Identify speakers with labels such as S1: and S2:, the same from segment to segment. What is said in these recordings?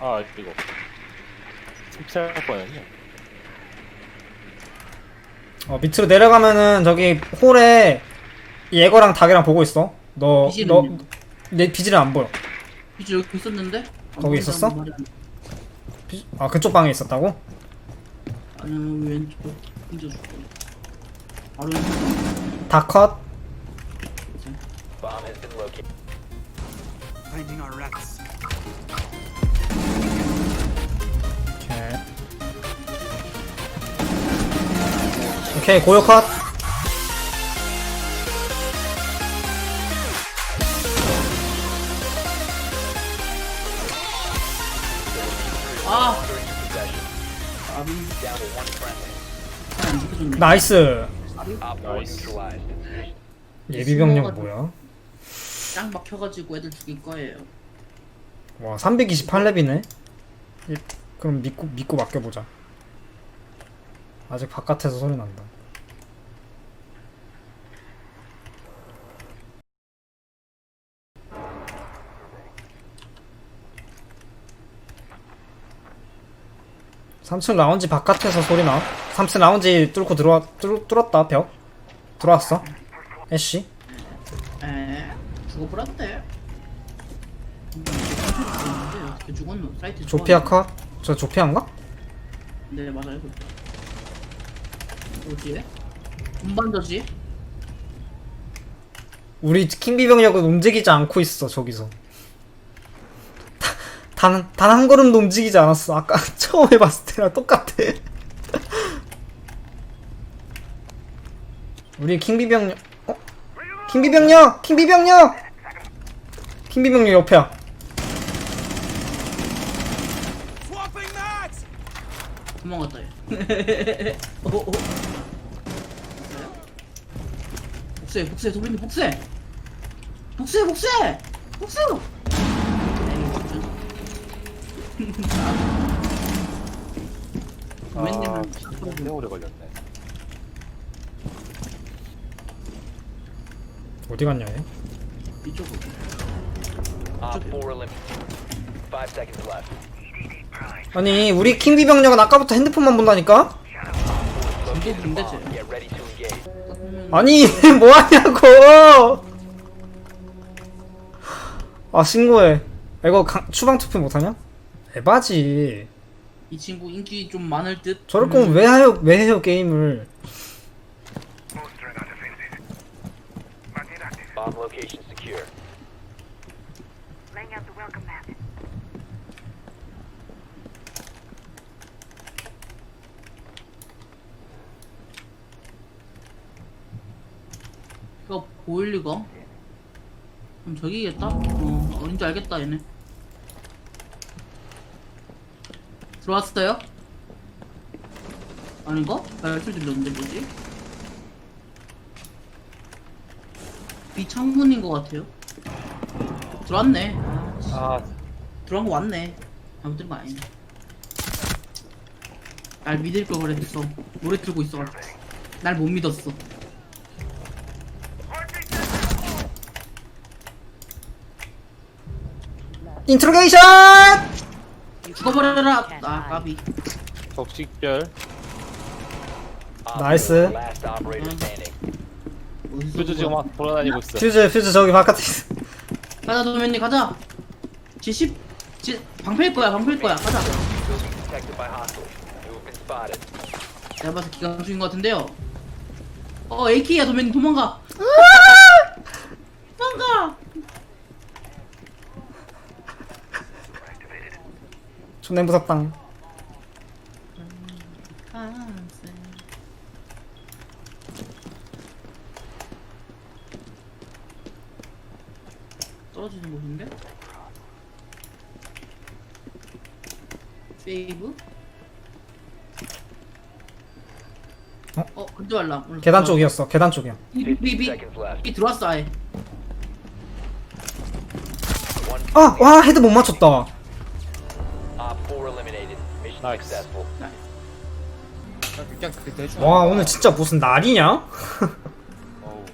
S1: 아 이거 흡사할 뻔했네
S2: 어, 밑으로 내려가면은 저기 홀에 예거랑 닭이랑 보고 있어. 너, 너? 내 비질은 안 보여.
S3: 비주 여기 있었는데? 안
S2: 거기 있었어? 비- 아, 그쪽 방에 있었다고?
S3: 여기 왼쪽 비주 줄게 바로 왼쪽
S2: 닭 컷.
S4: Bomb has been located.
S5: Finding our rats.
S2: 오케이. 고요 컷. 나이스.
S4: Op 4
S1: Nice.
S4: neutralized.
S2: 예비병력 뭐야?
S3: 짱 막혀가지고 애들 죽일 거예요
S2: 와, 328렙이네? 그럼 믿고, 믿고 맡겨보자. 아직 바깥에서 소리 난다. 삼층 라운지 바깥에서 소리 나. 3층 라운지 뚫고 들어와, 뚫, 뚫었다, 벽. 들어왔어. 애쉬.
S3: 에 죽어 버렸대 죽었노? 사이트
S2: 조피아
S3: 죽었네.
S2: 컷. 저 조피아인가?
S3: 네 맞아요 어디에? 운반저지?
S2: 우리 킹비병력은 움직이지 않고 있어 저기서 단 단 한 걸음도 움직이지 않았어. 아까 처음 해봤을 때랑 똑같아. 우리 킹비병력 어? 킹비병력 킹비병력 킹비병력 옆에야!
S3: 도망갔다 얘. 어, 어. 복수해 복수해 도빈이 복수해. 복수해 복수해! 복수
S1: 아
S3: 도빈님은
S1: 진짜 오래 걸렸네
S2: 어디 갔냐 얘
S3: 이쪽으로
S4: Op 4 eliminated. Five seconds left.
S2: 아니 우리 킹비 병력은 아까부터 핸드폰만 본다니까
S3: 이게 근데 쟤
S4: Get ready to engage.
S2: 아니 뭐하냐고 아 신고해 이거 강, 추방 투표 못하냐? 에바지
S3: 이 친구 인기 좀 많을 듯
S2: 저럴 거면 왜 해요 왜 해요 게임을
S4: Bomb location secure.
S6: Laying out the welcome mat.
S3: 이거 보일 리가? 그럼 저기겠다? 어, 어딘지 알겠다, 얘네. 들어왔어요? 아닌가? 발소리 들렸는데, 뭐지? 비창문인 것 같아요. 들어왔네. 아, 씨.
S1: 아
S3: 들어간 거 왔네. 잘못 들은 거 아니네. 날 믿을 걸 그랬어. 노래 틀고 있어가지고. 날 못 믿었어.
S2: 인트로게이션
S3: 죽어버려라! 아, 까비.
S1: 적식별.
S4: 4 last operator standing.
S3: 어디서
S1: 퓨즈 지금 막 돌아다니고 있어
S2: 퓨즈 퓨즈 저기 바깥에 있어
S3: 가자 도면님 가자 G10 G 방패일 거야 방패일 거야 가자
S4: Detected by hostiles. You have been spotted.
S3: 내가 봐서 기관 중인 것 같은데요 어 AK야 도면님 도망가 으아! 도망가
S2: 존내 무섭당
S3: 떨어지는 곳인데? 세이브?
S2: 어?
S3: 어, 근데 말라.
S2: 계단 쪽이었어 계단 쪽이야
S3: 비비. 비 들어왔어 아예.
S2: 아 와 헤드 못 맞췄다
S4: Op 4 Mission
S1: Nice.
S4: successful.
S2: 와 오늘 진짜 무슨 날이냐?
S1: 어우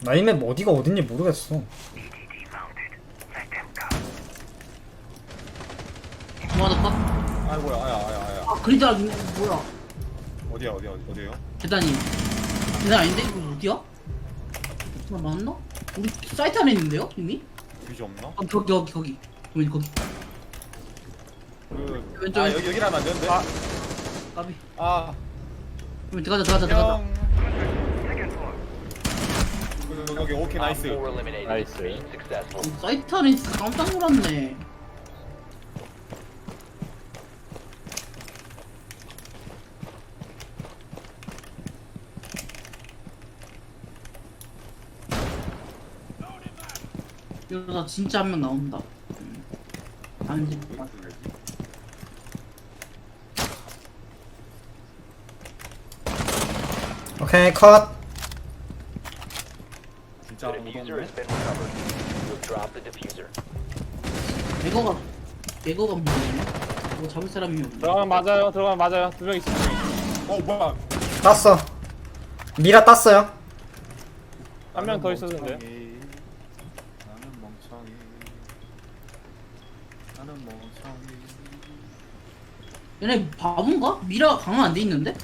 S2: 나이맵 어디가 어딘지 모르겠어
S7: 아이고야 아야 아야 아야
S3: 아 그림자 뭐야
S7: 어디야 어디야 어디에요?
S3: 계단이 계단 아닌데 이거 어디야? 나 맞나? 우리 사이트 안에 있는데요 이미?
S7: 뷰지 없나?
S3: 아 거기 거기 거기 도민 거기
S7: 그...
S3: 왼쪽,
S7: 아. 여기 여기라면 안 되는데?
S1: 아.
S3: 까비
S7: 아
S3: 도민 들어가자 들어가자 들어가자
S7: 형 여기, 여기 오케이
S4: Op
S7: 나이스
S4: 4 eliminated.
S1: Nice.
S4: Mission successful.
S3: 어, 사이트 안에 있어 깜짝 놀랐네 이러다 진짜 한 명 나온다 음. 아닌지 몰라.
S2: 오케이 컷
S7: 진짜
S4: The diffuser
S7: 무서운데?
S4: has been recovered. You have dropped the diffuser.
S3: 개거가 개거가 문제네 이거 잡을 사람이 없네
S1: 들어가면 맞아요. 들어가면 맞아요. 두 명 있어.
S7: 어 뭐야
S2: 땄어 미라 땄어요
S1: 한 명 더 있었는데.
S7: 나는 멍청이 나는 멍청이
S3: 얘네 바본가? 미라 강화 안 돼 있는데?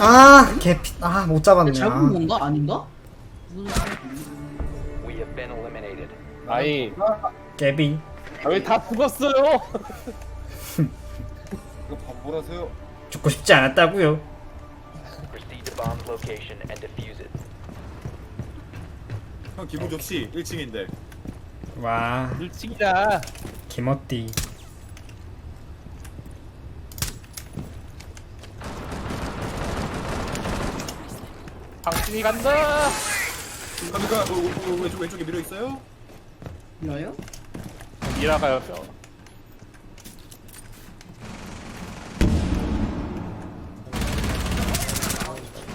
S2: 아 개피 아 못 잡았네
S3: 잘못 본
S2: 아.
S3: 건가? 아닌가?
S4: We have been eliminated.
S1: 아이,
S2: 개비
S1: 아, 왜 다 죽었어요?
S7: 이거 바보라세요
S2: 죽고 싶지 않았다고요
S4: Proceed to bomb's location and defuse it.
S7: 형 기분 좋지? 1층인데
S2: 와
S1: 일찍이다.
S2: 개멋띠
S1: 당신이 간다.
S7: 갑니까? 어, 어, 어, 왼쪽, 왼쪽에 미러 있어요?
S3: 미라요?
S1: 미라가요.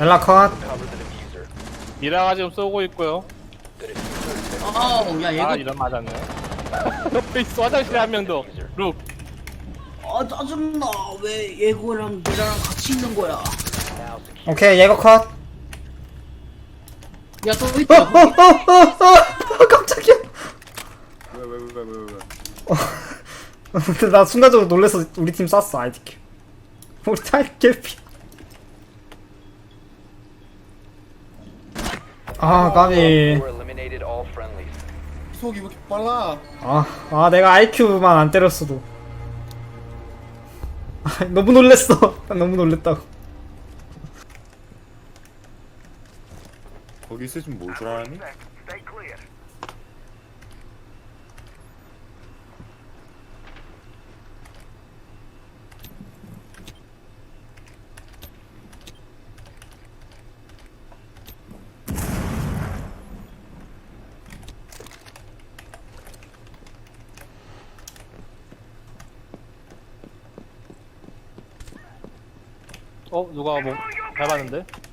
S2: 엘라 컷.
S1: 미라가 지금 쏘고 있고요.
S3: 아우 야 얘가
S1: 아, 이런 맞았네. 옆에 있어. 화장실에 한 명 더. 룩.
S3: 아 짜증나 왜 예고랑 미라랑 같이 있는 거야.
S2: 오케이 예거 컷 어,
S3: 있다
S2: 어, 어, 어, 어, 깜짝이야
S7: 왜, 왜, 왜, 왜, 왜, 왜?
S2: 나 순간적으로 놀래서 우리 팀 쐈어 아이디큐 우리 타이개피 아 까비
S4: 4 eliminated all friendlies.
S7: 속이 왜 이렇게 빨라?
S2: 아, 아 내가 IQ만 안 때렸어도 아, 너무 놀랬어 너무 놀랬다고
S7: 거기 있으면 뭘줄 알았니?
S6: Stay clear.
S1: 어, 누가 뭐 밟았는데?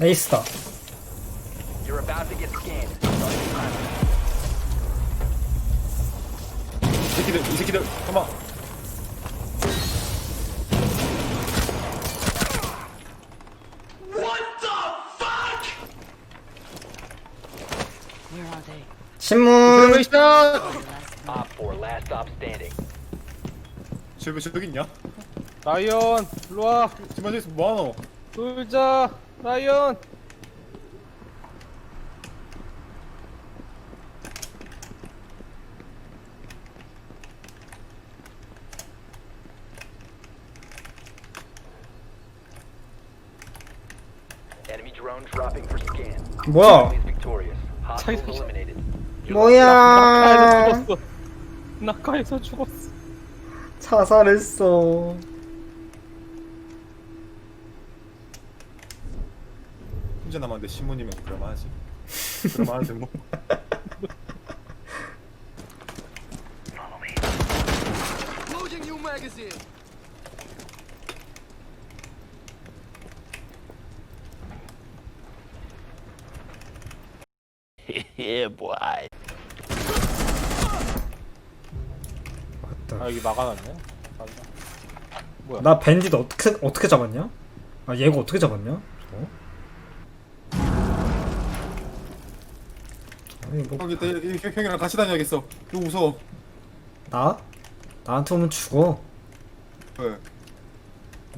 S2: 에이스다
S4: You're about to get scanned.
S7: 이 새끼들, 이 새끼들, 잠깐만.
S2: 신문
S1: 미션!
S4: Op 4 last stop standing.
S7: 저기, 저기 있냐?
S1: 라이언, 일로와.
S7: 지금 앉아있어, 뭐하노?
S1: 놀자. 라이언.
S4: Enemy drone dropping for scan.
S2: 뭐야
S4: victorious. Hostiles eliminated.
S2: 뭐야
S1: 낙하에서 죽었어. 낙하에서 죽었어.
S2: 자살했어
S7: 혼자 남았는데 신부님은 그럼 하지. 그럼 하지 뭐.
S4: Yeah, boy.
S1: 아 여기 막아놨네
S2: 나 밴디도 어떻게 어떻게 잡았냐? 아 얘가 어떻게 잡았냐? 저거? 아니 뭐
S7: 형이 때 형이랑 같이 다녀야겠어. 너무 무서워.
S2: 나? 나한테 오면 죽어.
S7: 왜?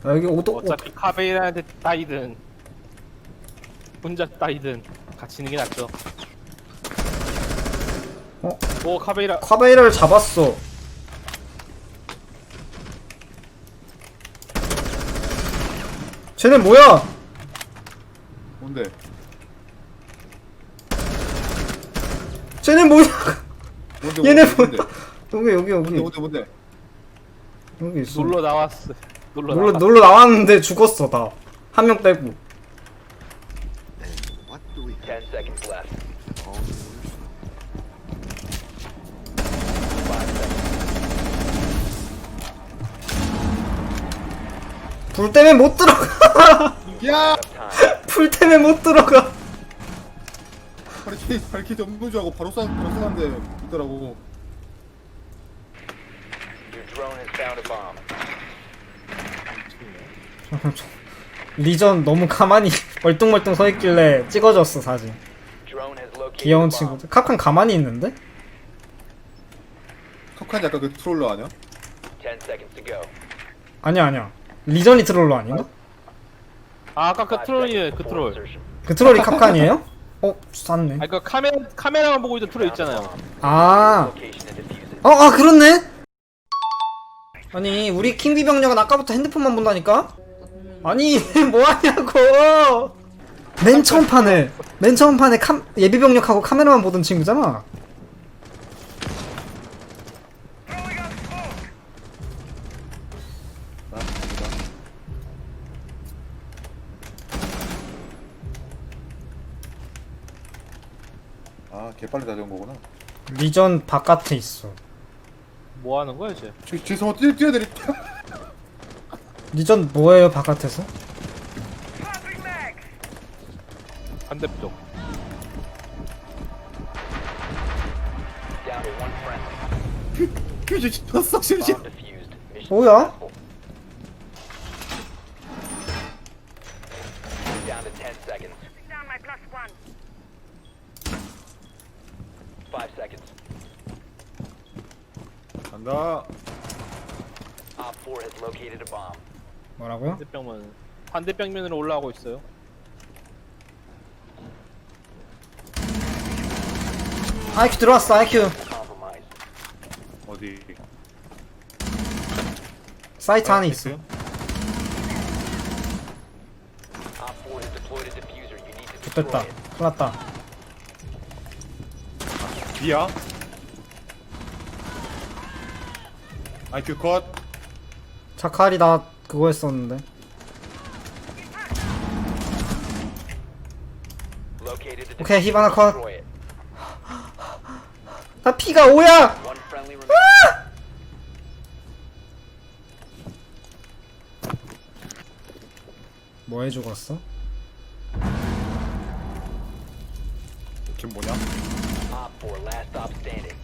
S2: 나 여기 오도
S1: 어차피 카베이라한테 따이든 혼자 따이든 같이 있는 게 낫죠
S2: 어?
S1: 오 카베이라
S2: 카베이라를 잡았어. 쟤네 뭐야?
S7: 뭔데?
S2: 쟤네 뭐야?
S7: 뭔데?
S2: 얘네
S7: 뭔데?
S2: 뭐야? 여기 여기 여기
S7: 뭔데? 뭔데? 뭔데?
S2: 여기 있어.
S1: 놀러 나왔어 놀러
S2: 놀러
S1: 나왔어
S2: 놀러 나왔는데 죽었어 다. 한 명 빼고.
S4: 10 seconds left.
S2: 불 때문에 못 들어가.
S7: 야!
S2: 불 때문에 못 들어가.
S7: 발키 발키 없는 줄 알고 바로 쏴 바로 쏘는데 있더라고.
S4: Your drone has found a bomb.
S2: 리전 너무 가만히 멀뚱멀뚱 서 있길래 찍어줬어 사진.
S4: Drone has located
S2: 귀여운
S4: bomb.
S2: 친구들. 카칸 가만히 있는데?
S7: 컵칸 약간 그 트롤러 아니야?
S4: 10 seconds to go.
S2: 아니야 아니야. 리전이 트롤러 아닌가?
S1: 아 아까
S4: 그5
S1: 트롤이에요 그 트롤.
S2: 그 트롤이 카칸이에요? 어 쌌네.
S1: 아그 카메라 카메라만 보고 있던 트롤 있잖아요
S2: 아. 어, 아 그렇네. 아니 우리 킹비 병력은 아까부터 핸드폰만 본다니까? 아니 뭐 하냐고. 맨 처음 판에 맨 처음 판에 캄, 예비 병력하고 카메라만 보던 친구잖아.
S7: 개빨리 다져온 거구나.
S2: 리전 바깥에 있어.
S1: 뭐 하는 거야 이제
S7: 저 죄송해 뛰어 뛰어드리.
S2: 리전 뭐예요 바깥에서?
S1: 반대쪽
S4: Down to one friendly.
S7: 퀴즈 쳤어 심지.
S4: Bomb defused. Mission
S2: 뭐야?
S4: successful. Down to 10 seconds.
S6: Down my plus one.
S4: 5 seconds.
S7: 간다.
S4: Op 4 has located a bomb.
S2: 뭐라고요?
S1: 반대 병면 반대병면으로 올라가고 있어요
S2: 아이큐 들어왔어 아이큐.
S4: Compromised.
S7: 어디?
S2: 사이트 안에 있어.
S7: 있어요?
S4: Op 4 has deployed a diffuser. You need to destroy
S2: 됐다. 큰일 났다.
S7: B야? IQ 컷.
S2: 자칼이 나 그거 했었는데.
S4: Located the
S2: 오케이. 히바나 컷.
S4: Destroy it.
S2: 나 피가 5야!
S4: One friendly remaining.
S2: 뭐해 죽었어?
S7: 걔 뭐냐?
S4: Op 4 last stop standing.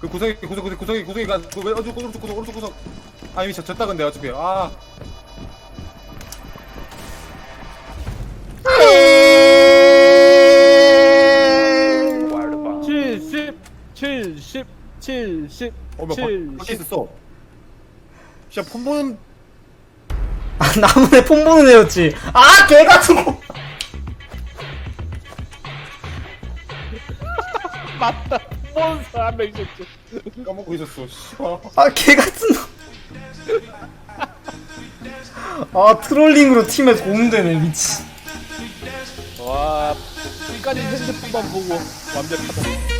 S7: 그 구석이 구석 구석 구석이 구석이 가. 그 왼쪽 오른쪽 구석 오른쪽 구석. 아 이미 졌- 졌다 근데 어차피. 아.
S1: 70 70
S7: 어머 밖에
S1: 70
S7: 있었어. 진짜 폰 보는
S2: 아, 나무네 폰 보는 애였지. 아, 개 같은 거!
S1: 맞다 몬스터 한명 있었지
S7: 까먹고 있었어. 씨발.
S2: 아, 개 같은 놈. 아, 트롤링으로 팀에 도움되네, 미치.
S1: 와 지금까지 핸드폰만 보고 완벽하다